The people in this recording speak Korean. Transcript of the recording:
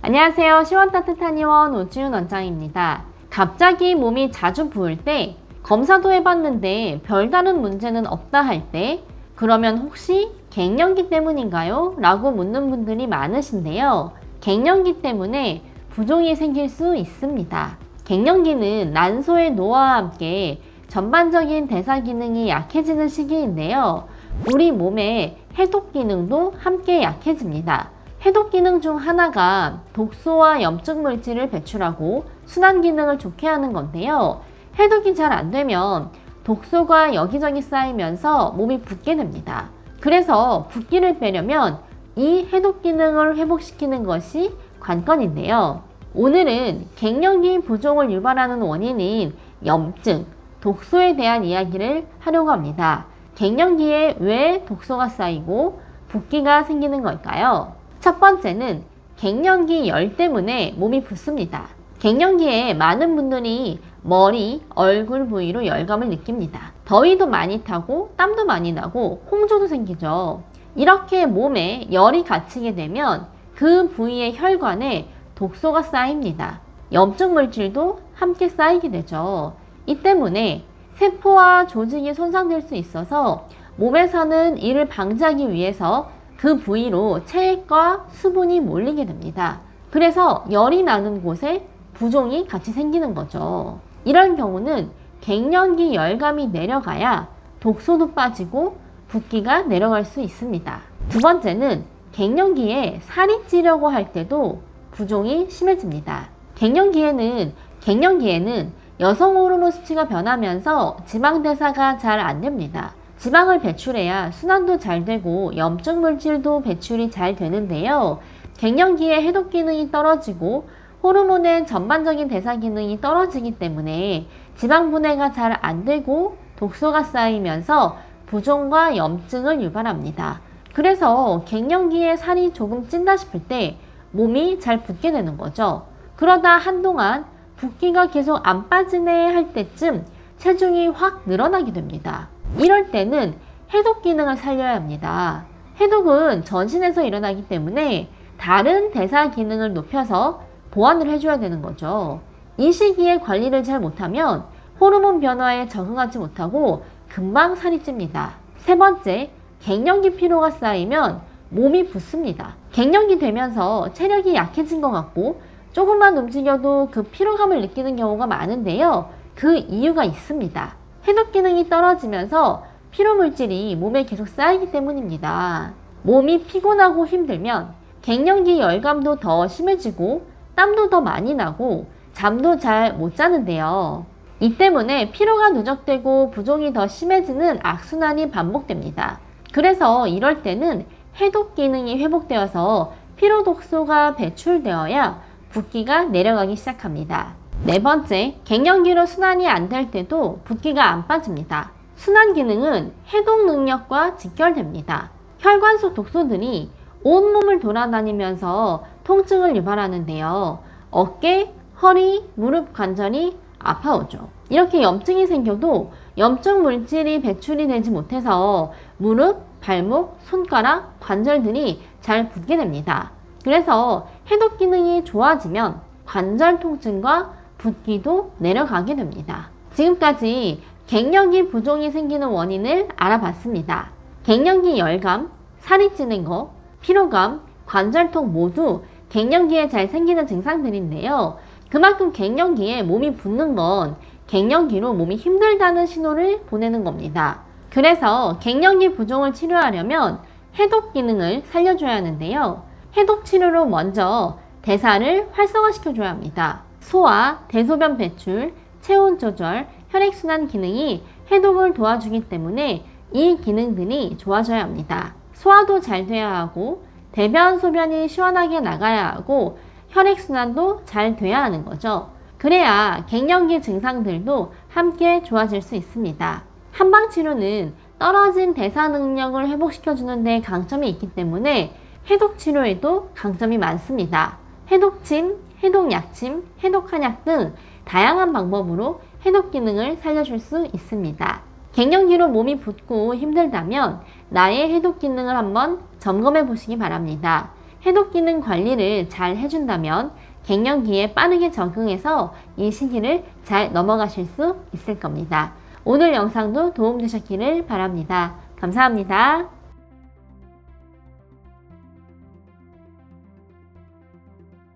안녕하세요. 시원 따뜻한 이원 오지윤 원장입니다. 갑자기 몸이 자주 부을 때 검사도 해봤는데 별다른 문제는 없다 할 때 그러면 혹시 갱년기 때문인가요? 라고 묻는 분들이 많으신데요. 갱년기 때문에 부종이 생길 수 있습니다. 갱년기는 난소의 노화와 함께 전반적인 대사 기능이 약해지는 시기인데요. 우리 몸의 해독 기능도 함께 약해집니다. 해독 기능 중 하나가 독소와 염증 물질을 배출하고 순환 기능을 좋게 하는 건데요. 해독이 잘 안 되면 독소가 여기저기 쌓이면서 몸이 붓게 됩니다. 그래서 붓기를 빼려면 이 해독 기능을 회복시키는 것이 관건인데요. 오늘은 갱년기 부종을 유발하는 원인인 염증, 독소에 대한 이야기를 하려고 합니다. 갱년기에 왜 독소가 쌓이고 붓기가 생기는 걸까요? 첫 번째는 갱년기 열 때문에 몸이 붓습니다. 갱년기에 많은 분들이 머리, 얼굴 부위로 열감을 느낍니다. 더위도 많이 타고 땀도 많이 나고 홍조도 생기죠. 이렇게 몸에 열이 갇히게 되면 그 부위의 혈관에 독소가 쌓입니다. 염증 물질도 함께 쌓이게 되죠. 이 때문에 세포와 조직이 손상될 수 있어서 몸에서는 이를 방지하기 위해서 그 부위로 체액과 수분이 몰리게 됩니다. 그래서 열이 나는 곳에 부종이 같이 생기는 거죠. 이런 경우는 갱년기 열감이 내려가야 독소도 빠지고 붓기가 내려갈 수 있습니다. 두 번째는 갱년기에 살이 찌려고 할 때도 부종이 심해집니다. 갱년기에는 갱년기에는 여성 호르몬 수치가 변하면서 지방 대사가 잘 안 됩니다. 지방을 배출해야 순환도 잘 되고 염증 물질도 배출이 잘 되는데요. 갱년기에 해독 기능이 떨어지고 호르몬의 전반적인 대사 기능이 떨어지기 때문에 지방 분해가 잘 안 되고 독소가 쌓이면서 부종과 염증을 유발합니다. 그래서 갱년기에 살이 조금 찐다 싶을 때 몸이 잘 붓게 되는 거죠. 그러다 한동안 붓기가 계속 안 빠지네 할 때쯤 체중이 확 늘어나게 됩니다. 이럴 때는 해독 기능을 살려야 합니다. 해독은 전신에서 일어나기 때문에 다른 대사 기능을 높여서 보완을 해줘야 되는 거죠. 이 시기에 관리를 잘 못하면 호르몬 변화에 적응하지 못하고 금방 살이 찝니다. 세 번째, 갱년기 피로가 쌓이면 몸이 붓습니다. 갱년기 되면서 체력이 약해진 것 같고 조금만 움직여도 그 피로감을 느끼는 경우가 많은데요. 그 이유가 있습니다. 해독 기능이 떨어지면서 피로 물질이 몸에 계속 쌓이기 때문입니다. 몸이 피곤하고 힘들면 갱년기 열감도 더 심해지고 땀도 더 많이 나고 잠도 잘 못 자는데요. 이 때문에 피로가 누적되고 부종이 더 심해지는 악순환이 반복됩니다. 그래서 이럴 때는 해독 기능이 회복되어서 피로 독소가 배출되어야 붓기가 내려가기 시작합니다. 네 번째, 갱년기로 순환이 안 될 때도 붓기가 안 빠집니다. 순환 기능은 해독 능력과 직결됩니다. 혈관 속 독소들이 온몸을 돌아다니면서 통증을 유발하는데요. 어깨, 허리, 무릎 관절이 아파오죠. 이렇게 염증이 생겨도 염증 물질이 배출이 되지 못해서 무릎, 발목, 손가락, 관절들이 잘 붓게 됩니다. 그래서 해독 기능이 좋아지면 관절 통증과 붓기도 내려가게 됩니다. 지금까지 갱년기 부종이 생기는 원인을 알아봤습니다. 갱년기 열감, 살이 찌는 거, 피로감, 관절통 모두 갱년기에 잘 생기는 증상들인데요. 그만큼 갱년기에 몸이 붓는 건 갱년기로 몸이 힘들다는 신호를 보내는 겁니다. 그래서 갱년기 부종을 치료하려면 해독 기능을 살려줘야 하는데요. 해독 치료로 먼저 대사를 활성화시켜줘야 합니다. 소화, 대소변 배출, 체온 조절, 혈액순환 기능이 해독을 도와주기 때문에 이 기능들이 좋아져야 합니다. 소화도 잘 돼야 하고, 대변, 소변이 시원하게 나가야 하고, 혈액순환도 잘 돼야 하는 거죠. 그래야 갱년기 증상들도 함께 좋아질 수 있습니다. 한방 치료는 떨어진 대사 능력을 회복시켜주는 데 강점이 있기 때문에 해독 치료에도 강점이 많습니다. 해독침, 해독 약침, 해독 한약 등 다양한 방법으로 해독 기능을 살려줄 수 있습니다. 갱년기로 몸이 붓고 힘들다면 나의 해독 기능을 한번 점검해 보시기 바랍니다. 해독 기능 관리를 잘 해준다면 갱년기에 빠르게 적응해서 이 시기를 잘 넘어가실 수 있을 겁니다. 오늘 영상도 도움되셨기를 바랍니다. 감사합니다.